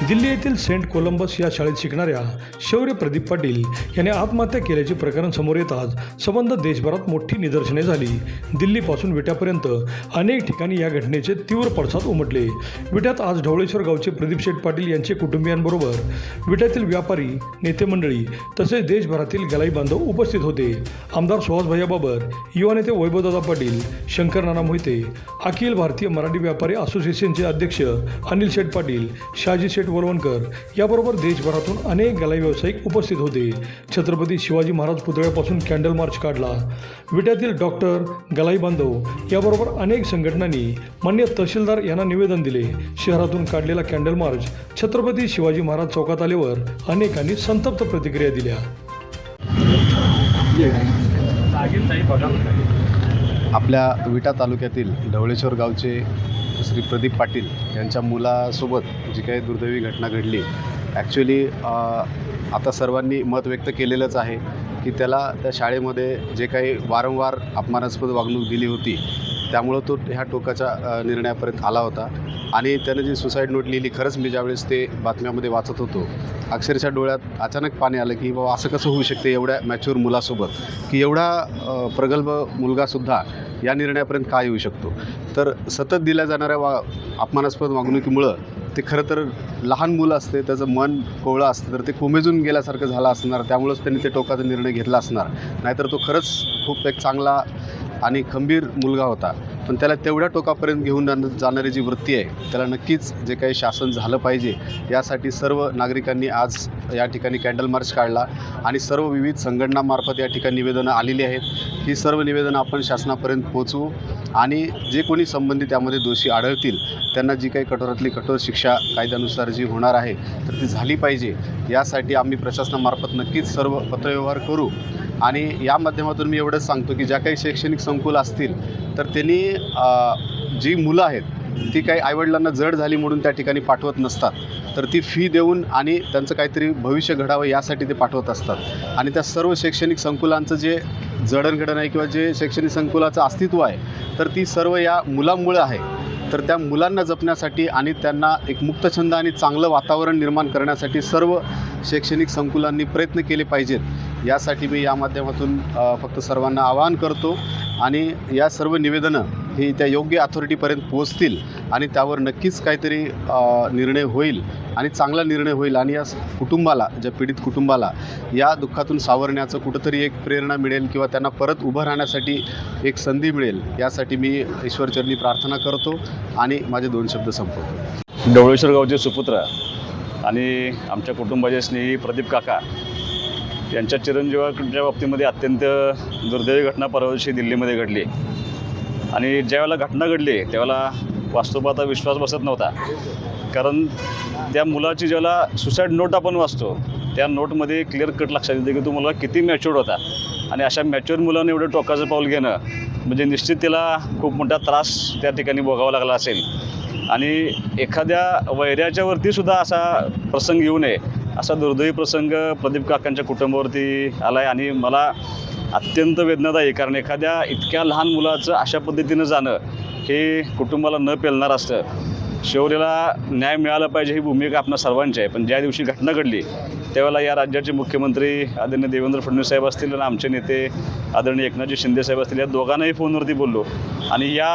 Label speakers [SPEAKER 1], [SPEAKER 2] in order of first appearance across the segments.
[SPEAKER 1] दिल्ली येथील Saint Columbus या शाळेत शिकणाऱ्या शौर्य प्रदीप पाटील यांनी आत्महत्या केल्याचे प्रकरण समोर येताच संबंध देशभरात मोठी निदर्शने झाली. दिल्लीपासून विट्यापर्यंत अनेक ठिकाणी या घटनेचे तीव्र पडसाद उमटले. विट्यात आज ढवळेश्वर गावचे प्रदीप शेठ पाटील यांचे कुटुंबियांबरोबर विट्यातील व्यापारी नेते मंडळी तसेच देशभरातील गलाई बांधव उपस्थित होते. आमदार सुहास भैया बाबर युवा नेते वैभवदादा पाटील शंकर नाना मोहिते अखिल भारतीय मराठी व्यापारी असोसिएशनचे अध्यक्ष अनिल शेठ पाटील शहाजी शेठ वलवणकर याबरोबर देशभरातून अनेक गला व्यावसायिक उपस्थित होते. छत्रपती शिवाजी महाराज पुतळ्यापासून कॅन्डल मार्च काढला. विट्यातील डॉक्टर गलाई बांधव याबरोबर अनेक संघटनांनी मान्य तहसीलदार यांना निवेदन दिले. शहरातून काढलेला कॅन्डल मार्च छत्रपती शिवाजी महाराज चौकात आल्यावर अनेकांनी संतप्त प्रतिक्रिया दिल्या.
[SPEAKER 2] आपल्या विटा तालुक्यातील ढवळेश्वर गावचे श्री प्रदीप पाटील यांच्या मुलासोबत जी काही दुर्दैवी घटना घडली ॲक्च्युली आता सर्वांनी मत व्यक्त केलेलंच आहे की त्याला त्या शाळेमध्ये जे काही वारंवार अपमानास्पद वागणूक दिली होती त्यामुळं तो ह्या टोकाच्या निर्णयापर्यंत आला होता. आणि त्यानं जी सुसाईड नोट लिहिली खरंच मी ज्यावेळेस ते बातम्यामध्ये वाचत होतो अक्षरशः डोळ्यात अचानक पाणी आलं की बाबा असं कसं होऊ शकते एवढ्या मॅच्युअर मुलासोबत? की एवढा प्रगल्भ मुलगासुद्धा या निर्णयापर्यंत काय येऊ शकतो? तर सतत दिल्या जाणाऱ्या वा अपमानास्पद वागणुकीमुळं ते खरं तर लहान मुलं असते त्याचं मन कोवळं असतं तर ते कोमेजून गेल्यासारखं झालं असणार त्यामुळंच त्यांनी ते टोकाचा निर्णय घेतला असणार. नाहीतर तो खरंच खूप एक चांगला आणि खंबीर मुलगा होता. पण त्याला तेवढ्या टोकापर्यंत घेऊन जाणारी जी वृत्ती आहे त्याला नक्कीच जे काही शासन झालं पाहिजे यासाठी सर्व नागरिकांनी आज या ठिकाणी कॅन्डल मार्च काढला आणि सर्व विविध संघटनामार्फत या ठिकाणी निवेदनं आलेली आहेत. ही सर्व निवेदनं आपण शासनापर्यंत पोचवू आणि जे कोणी संबंधित त्यामध्ये दोषी आढळतील त्यांना जी काही कठोरातली कठोर शिक्षा कायद्यानुसार जी होणार आहे तर ती झाली पाहिजे. यासाठी आम्ही प्रशासनामार्फत नक्कीच सर्व पत्रव्यवहार करू आणि या माध्यमातून मी एवढं एवढंच सांगतो की ज्या काही शैक्षणिक संकुल असतील तर त्यांनी जी मुलं आहेत ती काही आईवडिलांना जड झाली म्हणून त्या ठिकाणी पाठवत नसतात. तर ती फी देऊन आणि त्यांचं काहीतरी भविष्य घडावं यासाठी ते पाठवत असतात. आणि त्या सर्व शैक्षणिक संकुलांचं जे जडणघडण आहे किंवा जे शैक्षणिक संकुलाचं अस्तित्व आहे तर ती सर्व या मुलांमुळं आहे. तर त्या मुलांना जपण्यासाठी आणि त्यांना एक मुक्तछंद आणि चांगलं वातावरण निर्माण करण्यासाठी सर्व शैक्षणिक संकुलांनी प्रयत्न केले पाहिजेत. यासाठी मी या माध्यमातून फक्त सर्वांना आवाहन करतो आणि या सर्व निवेदनं ही त्या योग्य अथॉरिटीपर्यंत पोहोचतील आणि त्यावर नक्कीच काहीतरी निर्णय होईल आणि चांगला निर्णय होईल. आणि या कुटुंबाला ज्या पीडित कुटुंबाला या दुःखातून सावरण्याचं कुठंतरी एक प्रेरणा मिळेल किंवा त्यांना परत उभं राहण्यासाठी एक संधी मिळेल यासाठी मी ईश्वरचरणी प्रार्थना करतो आणि माझे दोन शब्द संपवतो.
[SPEAKER 3] डवळेश्वर गावचे सुपुत्र आणि आमच्या कुटुंबाचे स्नेही प्रदीप काका यांच्या चिरंजीवाच्या बाबतीमध्ये अत्यंत दुर्दैवी घटना परवा दिवशी दिल्लीमध्ये घडली. आणि ज्यावेळेला घटना घडली त्यावेळेला वास्तवाचा विश्वास बसत नव्हता. कारण त्या मुलाची ज्याला सुसाईड नोट आपण वाचतो त्या नोटमध्ये क्लिअर कट लक्षात येते की तो मुलगा किती मॅच्युअर्ड होता. आणि अशा मॅच्युअर मुलानं एवढं टोकाचं पाऊल घेणं म्हणजे निश्चित त्याला खूप मोठा त्रास त्या ठिकाणी भोगावा लागला असेल. आणि एखाद्या वैऱ्याच्या सुद्धा असा प्रसंग येऊ नये असा दुर्दैवी प्रसंग प्रदीप काकांच्या कुटुंबावरती आला आहे आणि मला अत्यंत वेदनादायी कारण एखाद्या इतक्या लहान मुलाचं अशा पद्धतीनं जाणं हे कुटुंबाला न पेलणार असतं. शौर्याला न्याय मिळाला पाहिजे ही भूमिका आपणा सर्वांची आहे. पण ज्या दिवशी घटना घडली त्यावेळेला या राज्याचे मुख्यमंत्री आदरणीय देवेंद्र फडणवीस साहेब असतील आणि आमचे नेते आदरणीय एकनाथजी शिंदे साहेब असतील या दोघांनाही फोनवरती बोललो. आणि या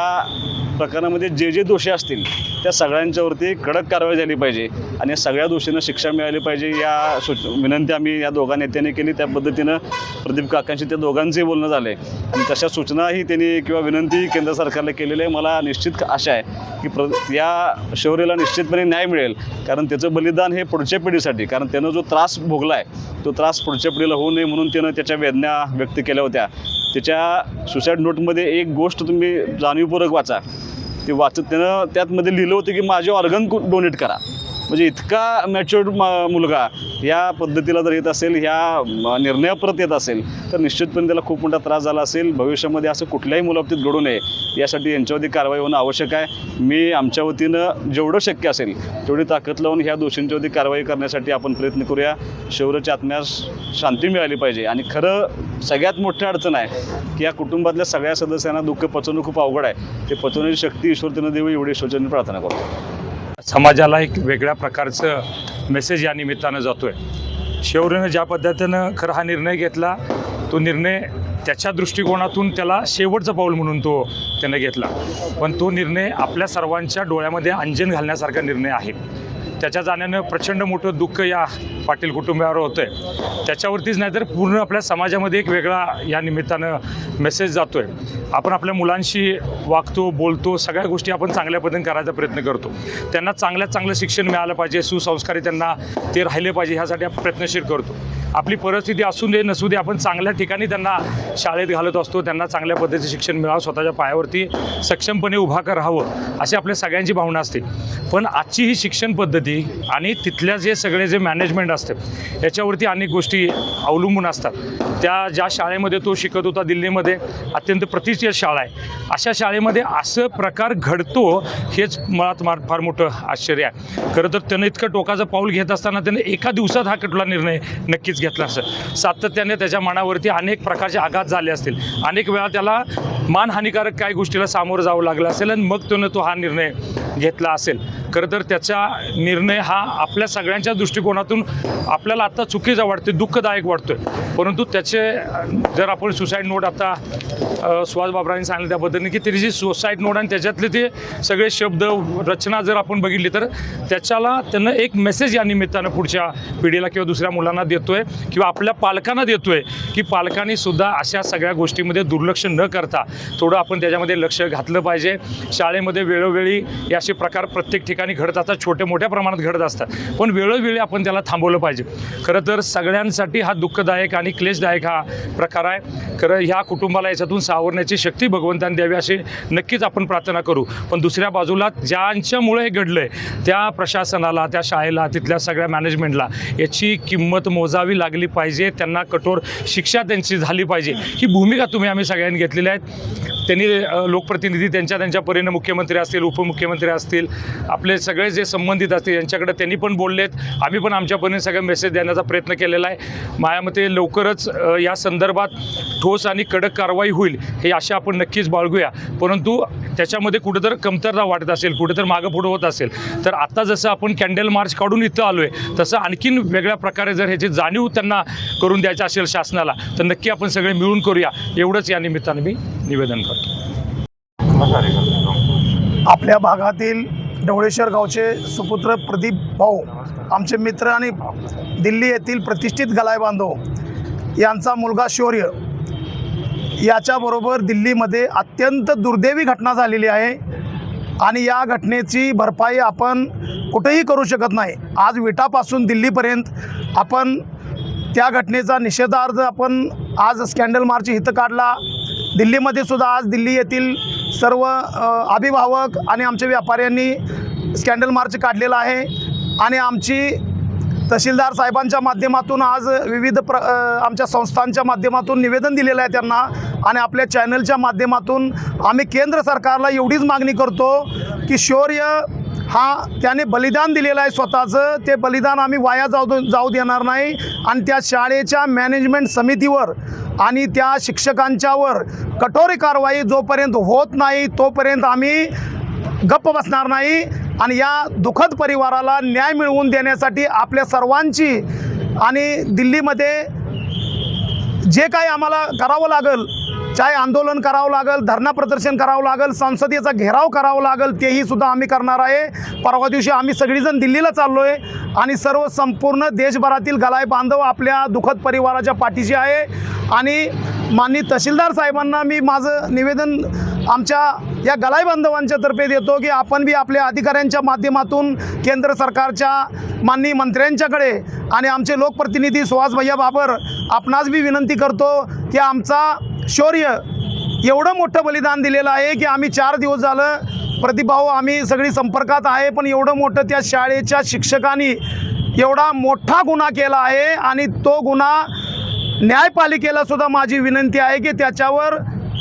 [SPEAKER 3] प्रकरणामध्ये जे जे दोषी असतील त्या सगळ्यांच्यावरती कडक कारवाई झाली पाहिजे. आणि सगळ्या दोषींना शिक्षा मिळाली पाहिजे या सूच विनंती आम्ही या दोघा नेत्यांनी केली. त्या पद्धतीनं प्रदीप काकांशी त्या दोघांचंही बोलणं झालं आहे आणि तशा सूचनाही त्यांनी किंवा विनंती केंद्र सरकारला केलेली आहे. मला निश्चित आशा आहे की प्र या शौर्याला निश्चितपणे न्याय मिळेल. कारण त्याचं बलिदान हे पुढच्या पिढीसाठी कारण त्यानं जो त्रास भोगला आहे तो त्रास पुढच्या पिढीला होऊ नये म्हणून त्यानं त्याच्या वेदना व्यक्त केल्या होत्या. त्याच्या सुसाईड नोटमध्ये एक गोष्ट तुम्ही जाणीवपूर्वक वाचा. ते वाचत त्यानं त्यातमध्ये लिहिलं होतं की माझे ऑर्गन डोनेट करा. म्हणजे इतका मॅच्युअर्ड मुलगा या पद्धतीला जर येत असेल ह्या निर्णयाप्रत येत असेल तर निश्चितपणे त्याला खूप मोठा त्रास झाला असेल. भविष्यामध्ये असं कुठल्याही मुलाबाबतीत घडू नये. यासाठी यांच्यावरती कारवाई होणं आवश्यक आहे. मी आमच्या वतीनं जेवढं शक्य असेल तेवढी ताकद लावून ह्या दोषींच्यावरती कारवाई करण्यासाठी आपण प्रयत्न करूया. शौर्याच्या आत्म्यास शांती मिळाली पाहिजे. आणि खरं सगळ्यात मोठी अडचण आहे की या कुटुंबातल्या सगळ्या सदस्यांना दुःख पचवणं खूप अवघड आहे. ते पचवण्याची शक्ती ईश्वरतेनं देऊ एवढी ईश्वरचरणी प्रार्थना करतो.
[SPEAKER 4] समाजाला एक वेगळ्या प्रकारचं मेसेज या निमित्तानं जातो आहे शेवरीनं ज्या पद्धतीनं खरं हा निर्णय घेतला तो निर्णय त्याच्या दृष्टिकोनातून त्याला शेवटचं पाऊल म्हणून तो त्यानं घेतला. पण तो निर्णय आपल्या सर्वांच्या डोळ्यामध्ये अंजन घालण्यासारखा निर्णय आहे. त्याच्या जाण्यानं प्रचंड मोठं दुःख या पाटील कुटुंबावर होतं आहे त्याच्यावरतीच नाही तर पूर्ण आपल्या समाजामध्ये एक वेगळा या निमित्तानं मेसेज जातो आहे आपण आपल्या मुलांशी वागतो बोलतो सगळ्या गोष्टी आपण चांगल्या पद्धतीने करायचा प्रयत्न करतो. त्यांना चांगल्यात चांगलं शिक्षण मिळालं पाहिजे सुसंस्कारी त्यांना ते राहिले पाहिजे ह्यासाठी आपण प्रयत्नशील करतो. आपली परिस्थिती असू दे नसू दे आपण चांगल्या ठिकाणी त्यांना शाळेत घालत असतो त्यांना चांगल्या पद्धतीचं शिक्षण मिळावं स्वतःच्या पायावरती सक्षमपणे उभा करावं अशी आपल्या सगळ्यांची भावना असते. पण आजची ही शिक्षण पद्धती आणि तिथल्या जे सगळे जे मॅनेजमेंट असते याच्यावरती अनेक गोष्टी अवलंबून असतात. त्या ज्या शाळेमध्ये तो शिकत होता दिल्लीमध्ये अत्यंत प्रतिष्ठित शाळा आहे. अशा शाळेमध्ये असं प्रकार घडतो हेच मुळात मार फार मोठं आश्चर्य आहे. खरं तर त्यानं इतकं टोकाचं पाऊल घेत असताना त्याने एका दिवसात हा कटला निर्णय नक्कीच घेतला असं. सातत्याने त्याच्या मनावरती अनेक प्रकारचे आघात झाले असतील. अनेक वेळा त्याला मानहानिकारक काय गोष्टीला सामोरं जावं लागलं असेल आणि मग त्यानं तो हा निर्णय घेतला असेल. खरं तर त्याचा निर्णय हा आपल्या सगळ्यांच्या दृष्टिकोनातून आपल्याला आत्ता चुकीचा वाटते दुःखदायक वाटतोय. परंतु त्याचे जर आपण सुसाईड नोट आता सुहास बाबरांनी सांगितलं त्या पद्धतीने की त्याची जी सुसाईड नोट आणि त्याच्यातले ते सगळे शब्द रचना जर आपण बघितली तर त्याच्याला त्यांना एक मेसेज या निमित्तानं पुढच्या पिढीला किंवा दुसऱ्या मुलांना देतोय किंवा आपल्या पालकांना देतोय की पालकांनी सुद्धा अशा सगळ्या गोष्टीमध्ये दुर्लक्ष न करता थोडं आपण त्याच्यामध्ये लक्ष घातलं पाहिजे. शाळेमध्ये वेळोवेळी असे प्रकार प्रत्येक ठिकाणी घडत असतात छोट्या मोठ्या प्रमाणात घडत असतात. पण वेळोवेळी आपण त्याला थांबवलं पाहिजे. खरं तर सगळ्यांसाठी हा दुःखदायक आणि क्लेशदायक हा प्रकार आहे. खरं ह्या कुटुंबाला याच्यातून सावरण्याची शक्ती भगवंतांनी द्यावी अशी नक्कीच आपण प्रार्थना करू. पण दुसऱ्या बाजूला ज्यांच्यामुळे हे घडलं आहे त्या प्रशासनाला त्या शाळेला तिथल्या सगळ्या मॅनेजमेंटला याची किंमत मोजावी लागली पाहिजे. त्यांना कठोर शिक्षा त्यांची झाली पाहिजे. ही भूमिका तुम्ही आम्ही सगळ्यांनी घेतलेली आहेत त्यांनी लोकप्रतिनिधी त्यांच्या त्यांच्या परीने मुख्यमंत्री असतील उपमुख्यमंत्री असतील आपले सगळे जे संबंधित असतील यांच्याकडे त्यांनी पण बोललेत. आम्ही पण आमच्या परीने मेसेज देण्याचा प्रयत्न केलेला आहे. माझ्या मते लवकरच या संदर्भात ठोस आणि कडक कारवाई होईल हे आशा आपण नक्कीच बाळगूया. परंतु त्याच्यामध्ये कुठेतरी कमतरता वाटत असेल कुठेतरी मागं पुढं होत असेल. तर आता जसं आपण कॅन्डल मार्च काढून इथं आलो आहे तसं आणखीन वेगळ्या प्रकारे जर ह्याची जाणीव त्यांना करून द्यायची असेल शासनाला तर नक्की आपण सगळे मिळून करूया. एवढंच या निमित्तानं मी निवेदन करतो.
[SPEAKER 5] आपल्या भागातील ढवळेश्वर गावचे सुपुत्र प्रदीप भाऊ आमचे मित्र आणि दिल्ली येथील प्रतिष्ठित गलाय बांधव यांचा मुलगा शौर्य याच्याबरोबर दिल्लीमध्ये अत्यंत दुर्दैवी घटना झालेली आहे आणि या घटनेची भरपाई आपण कुठेही करू शकत नाही. आज विटापासून दिल्लीपर्यंत आपण त्या घटनेचा निषेधार्थ आपण आज स्कॅन्डल मार्च इथं काढला. दिल्लीमध्ये सुद्धा आज दिल्ली येथील सर्व अभिभावक आणि आमच्या व्यापाऱ्यांनी स्कॅन्डल मार्च काढलेला आहे. आणि आमची तहसीलदार साहेबांच्या माध्यमातून आज विविध प्र आमच्या संस्थांच्या माध्यमातून निवेदन दिलेलं आहे त्यांना. आणि आपल्या चॅनलच्या माध्यमातून आम्ही केंद्र सरकारला एवढीच मागणी करतो की शौर्य हा त्याने बलिदान दिलेलं आहे स्वतःचं. ते बलिदान आम्ही वाया जाऊ दे- जाऊ देणार नाही. आणि त्या शाळेच्या मॅनेजमेंट समितीवर आणि त्या शिक्षकांच्यावर कठोर कारवाई जोपर्यंत होत नाही तोपर्यंत आम्ही गप्प बसणार नाही आणि या दुःखद परिवाराला न्याय मिळवून देण्यासाठी आपल्या सर्वांची आणि दिल्लीमध्ये जे काही आम्हाला करावं लागेल चाहे आंदोलन करावं लागेल धरणा प्रदर्शन करावं लागेल संसदेचा घेराव करावा लागेल तेही सुद्धा आम्ही करणार आहे. परवा दिवशी आम्ही सगळीजण दिल्लीला चाललो आहे आणि सर्व संपूर्ण देशभरातील गलाय बांधव आपल्या दुःखद परिवाराच्या पाठीशी आहे. आणि माननीय तहसीलदार साहेबांना मी माझं निवेदन आमच्या या गलाई बांधवांच्या तर्फे देतो की आपण बी आपल्या अधिकाऱ्यांच्या माध्यमातून केंद्र सरकारच्या माननीय मंत्र्यांच्याकडे आणि आमचे लोकप्रतिनिधी सुहास भैया बाबर आपणास बी विनंती करतो की आमचा शौर्य एवढं मोठं बलिदान दिलेलं आहे की आम्ही चार दिवस झालं प्रतिभाऊ आम्ही सगळी संपर्कात आहे पण एवढं मोठं त्या शाळेच्या शिक्षकांनी एवढा मोठा गुन्हा केला आहे आणि तो गुन्हा न्यायपालिकेला सुद्धा माझी विनंती आहे की त्याच्यावर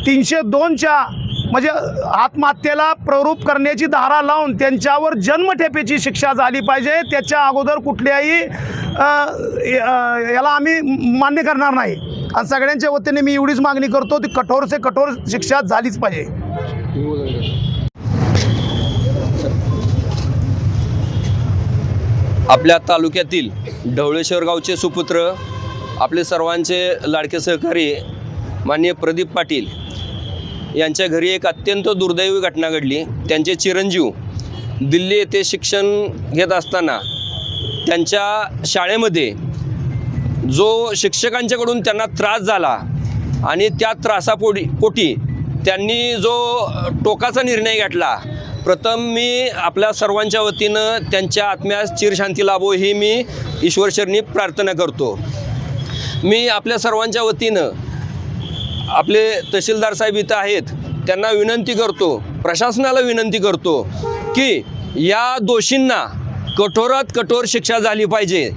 [SPEAKER 5] तीनशे दोनच्या म्हणजे आत्महत्येला प्ररूप करण्याची धारा लावून त्यांच्यावर जन्मठेपेची शिक्षा झाली पाहिजे. त्याच्या अगोदर कुठल्याही याला आम्ही मान्य करणार नाही. आणि सगळ्यांच्या वतीने मी एवढीच मागणी करतो ती कठोर से कठोर शिक्षा झालीच पाहिजे.
[SPEAKER 6] आपल्या तालुक्यातील ढवळेश्वर गावचे सुपुत्र आपले सर्वांचे लाडके सहकारी माननीय प्रदीप पाटील यांच्या घरी एक अत्यंत दुर्दैवी घटना घडली. त्यांचे चिरंजीव दिल्ली येथे शिक्षण घेत असताना त्यांच्या शाळेमध्ये जो शिक्षकांच्याकडून त्यांना त्रास झाला आणि त्या त्रासापोटी पोटी त्यांनी जो टोकाचा निर्णय घेतला प्रथम मी आपल्या सर्वांच्या वतीनं त्यांच्या आत्म्यास चिरशांती लाभो ही मी ईश्वरशरणी प्रार्थना करतो. मी आपल्या सर्वांच्या वतीनं आपले तहसीलदार साहेब इथं आहेत त्यांना विनंती करतो प्रशासनाला विनंती करतो की या दोषींना कठोरात कठोर शिक्षा झाली पाहिजे.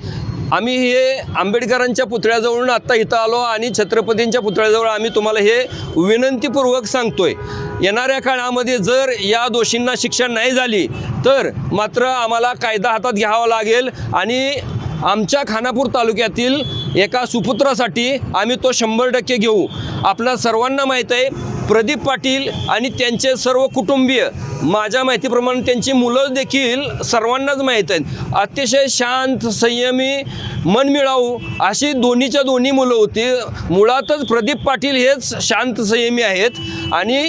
[SPEAKER 6] आम्ही हे आंबेडकरांच्या पुतळ्याजवळून आत्ता इथं आलो आणि छत्रपतींच्या पुतळ्याजवळ आम्ही तुम्हाला हे विनंतीपूर्वक सांगतोय. येणाऱ्या काळामध्ये जर या दोषींना शिक्षा नाही झाली तर मात्र आम्हाला कायदा हातात घ्यावा लागेल आणि आमच्या खानापूर तालुक्यातील एका सुपुत्रासाठी आम्ही तो शंभर टक्के घेऊ. आपल्या सर्वांना माहीत आहे प्रदीप पाटील आणि त्यांचे सर्व कुटुंबीय माझ्या माहितीप्रमाणे त्यांची मुलं देखील सर्वांनाच माहीत आहेत. अतिशय शांत संयमी मनमिळावू अशी दोन्हीच्या दोन्ही मुलं होती. मुळातच प्रदीप पाटील हेच शांत संयमी आहेत आणि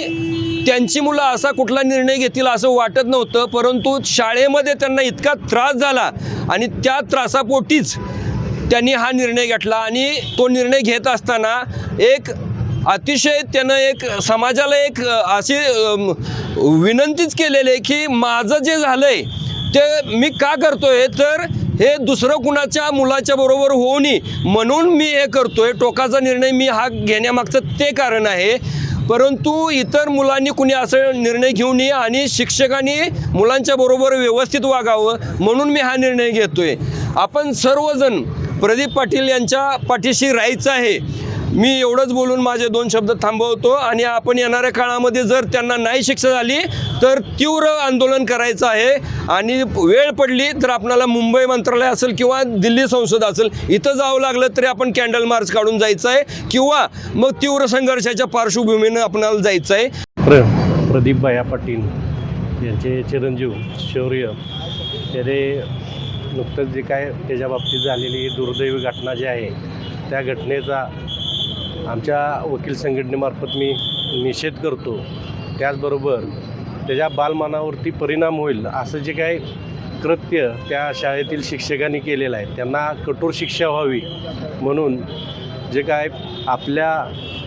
[SPEAKER 6] त्यांची मुलं असा कुठला निर्णय घेतील असं वाटत नव्हतं परंतु शाळेमध्ये त्यांना इतका त्रास झाला आणि त्या त्रासापोटीच त्यांनी हा निर्णय घेतला आणि तो निर्णय घेत असताना एक अतिशय त्यानं एक समाजाला एक अशी विनंतीच केलेली आहे की माझं जे झालं आहे ते मी का करतोय? तर हे दुसरं कुणाच्या मुलाच्या बरोबर होऊ नये म्हणून मी हे करतोय. टोकाचा निर्णय मी हा घेण्यामागचं ते कारण आहे. परंतु इतर मुलांनी कुणी असं निर्णय घेऊ नये आणि शिक्षकांनी मुलांच्या बरोबर व्यवस्थित वागावं म्हणून मी हा निर्णय घेतोय. आपण सर्वजण प्रदीप पाटील यांच्या पाठीशी राहायचं आहे. मी एवढंच बोलून माझे दोन शब्द थांबवतो आणि आपण येणाऱ्या काळामध्ये जर त्यांना नाही शिक्षा झाली तर तीव्र आंदोलन करायचं आहे. आणि वेळ पडली तर आपणाला मुंबई मंत्रालय असेल किंवा दिल्ली संसद असेल इथं जावं लागलं तरी आपण कॅन्डल मार्च काढून जायचं आहे किंवा मग तीव्र संघर्षाच्या पार्श्वभूमीनं आपणाला जायचं आहे
[SPEAKER 7] प्र प्रदीप भाया पाटील यांचे चिरंजीव शौर्य त्याने नुकतंच जे काय त्याच्या बाबतीत झालेली दुर्दैवी घटना जी आहे त्या घटनेचा आमच्या वकील संघटनेमार्फत मी निषेध करतो. त्याचबरोबर त्याच्या बालमानावरती परिणाम होईल असं जे काही कृत्य त्या शाळेतील शिक्षकांनी केलेलं आहे. त्यांना कठोर शिक्षा व्हावी. म्हणून जे काय आपल्या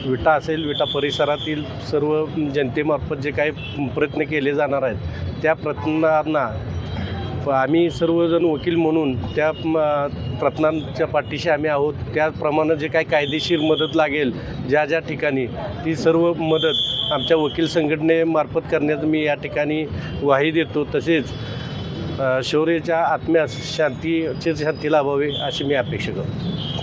[SPEAKER 7] विटा असेल विटा परिसरातील सर्व जनतेमार्फत जे काही प्रयत्न केले जाणार आहेत त्या प्रयत्नांना आम्ही सर्वजण वकील म्हणून त्या प्रत्नांच्या पाठीशी आम्ही आहोत. त्याप्रमाणे जे काही कायदेशीर मदत लागेल ज्या ज्या ठिकाणी ती सर्व मदत आमच्या वकील संघटनेमार्फत करण्याचं मी या ठिकाणी ग्वाही देतो. तसेच शौर्याच्या आत्म्यास शांती लाभावे लाभावी अशी मी अपेक्षा करतो.